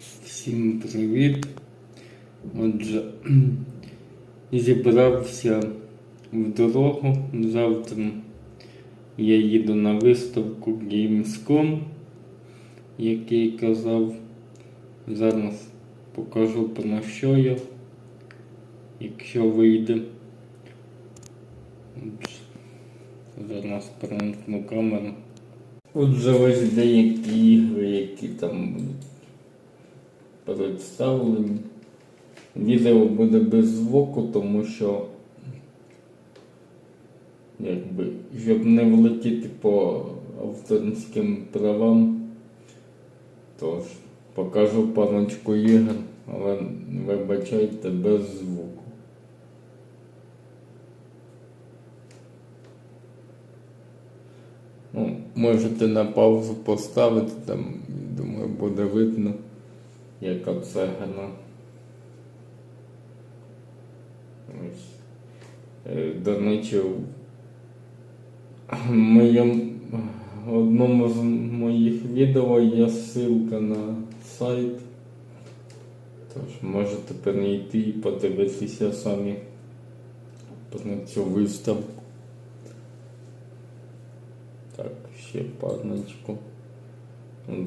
Всім привіт. Отже, зібрався в дорогу. Завтра я їду на виставку Gamescom, який казав. Зараз покажу про що я, якщо вийде. Отже, зараз перемкну камеру. Отже, ось деякі ігри, які там будуть представлені. Відео буде без звуку, тому що якби, щоб не влетіти по авторським правам, тож покажу парочку ігор, але вибачайте без звуку. Ну, можете на паузу поставити, там, думаю, буде видно, яка це гра. Ось. Речі, в моєму одному з моїх відео є ссылка на сайт. Тож можете перейти і подивитися самі на цю виставку. Так, ще парночку.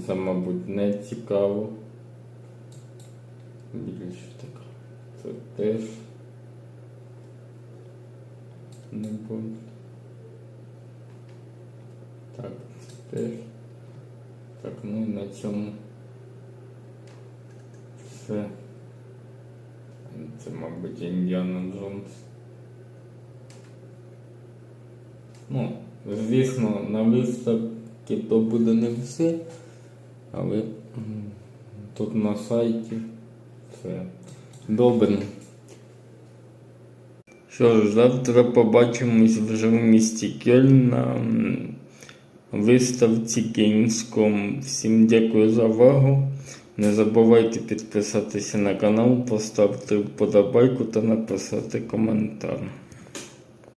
Це, мабуть, не цікаво. Більше так. Це теж не буде. Так, це теж. Так, ну і на цьому все. Це, мабуть, Індіана Джонс. Ну, звісно, на виставці то буде не все, але тут на сайті все добре. Що ж, завтра побачимось в місті Кельн на виставці Кінськом. Всім дякую за увагу. Не забувайте підписатися на канал, поставити вподобайку та написати коментар.